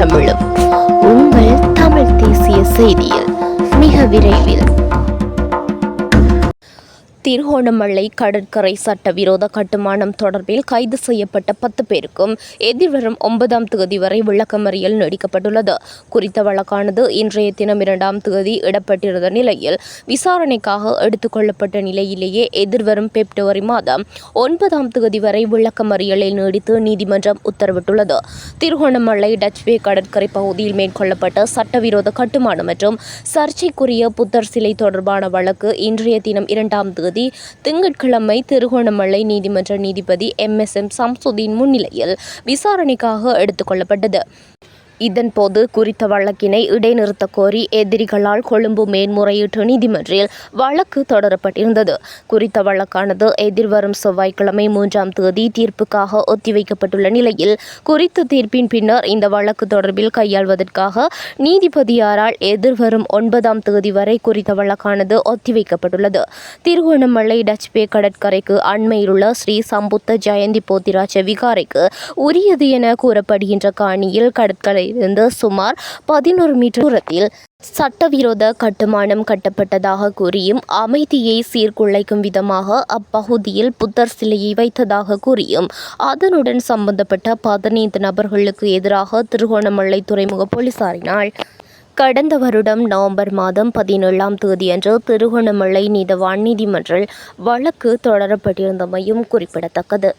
தமிழும். உங்கள் தமிழ் தேசிய செய்தியில் மிக விரைவில். திருகோணமலை கடற்கரை சட்டவிரோத கட்டுமானம் தொடர்பில் கைது செய்யப்பட்ட பத்து பேருக்கும் எதிர்வரும் ஒன்பதாம் தேதி வரை விளக்கமறியல் நீடிக்கப்பட்டுள்ளது. குறித்த வழக்கானது இன்றைய தினம் இரண்டாம் தேதி இடப்பட்டிருந்த நிலையில் விசாரணைக்காக எடுத்துக்கொள்ளப்பட்ட நிலையிலேயே எதிர்வரும் பிப்ரவரி மாதம் ஒன்பதாம் தேதி வரை விளக்கமறியலை நீடித்து நீதிமன்றம் உத்தரவிட்டுள்ளது. திருகோணமலை டச்வே கடற்கரை பகுதியில் மேற்கொள்ளப்பட்ட சட்டவிரோத கட்டுமானம் மற்றும் சர்ச்சைக்குரிய புத்தர் சிலை தொடர்பான வழக்கு இன்றைய தினம் இரண்டாம் தேதி திங்கட்கிழமை திருகோணமலை நீதிமன்ற நீதிபதி எம். எஸ். எம். சம்சுதீன் முன்னிலையில் விசாரணைக்காக எடுத்துக் கொள்ளப்பட்டது. இதன்போது குறித்த வழக்கினை இடைநிறுத்த கோரி எதிரிகளால் கொழும்பு மேன்முறையீட்டு நீதிமன்றில் வழக்கு தொடரப்பட்டிருந்தது. குறித்த வழக்கானது எதிர்வரும் செவ்வாய்க்கிழமை மூன்றாம் தேதி தீர்ப்புக்காக ஒத்திவைக்கப்பட்டுள்ள நிலையில் குறித்த தீர்ப்பின் பின்னர் இந்த வழக்கு தொடர்பில் கையாள்வதற்காக நீதிபதியாரால் எதிர்வரும் ஒன்பதாம் தேதி வரை குறித்த வழக்கானது ஒத்திவைக்கப்பட்டுள்ளது. திருகோணமலை டச்பே கடற்கரைக்கு அண்மையிலுள்ள ஸ்ரீ சம்புத்த ஜெயந்தி போத்திராஜ விகாரைக்கு உரியது என கூறப்படுகின்ற காணியில் கடற்கரை கடற்கரையிலிருந்து சுமார் பதினோரு மீட்டர் தூரத்தில் சட்டவிரோத கட்டுமானம் கட்டப்பட்டதாக கூறியும் அமைதியை சீர்குலைக்கும் விதமாக அப்பகுதியில் புத்தர் சிலையை வைத்ததாக கூறியும் அதனுடன் சம்பந்தப்பட்ட பதினைந்து நபர்களுக்கு எதிராக திருகோணமலை துறைமுக போலீசாரினால் கடந்த வருடம் நவம்பர் மாதம் பதினேழாம் தேதியன்று திருகோணமலை நீதவான் நீதிமன்றில் வழக்கு தொடரப்பட்டிருந்தமையும் குறிப்பிடத்தக்கது.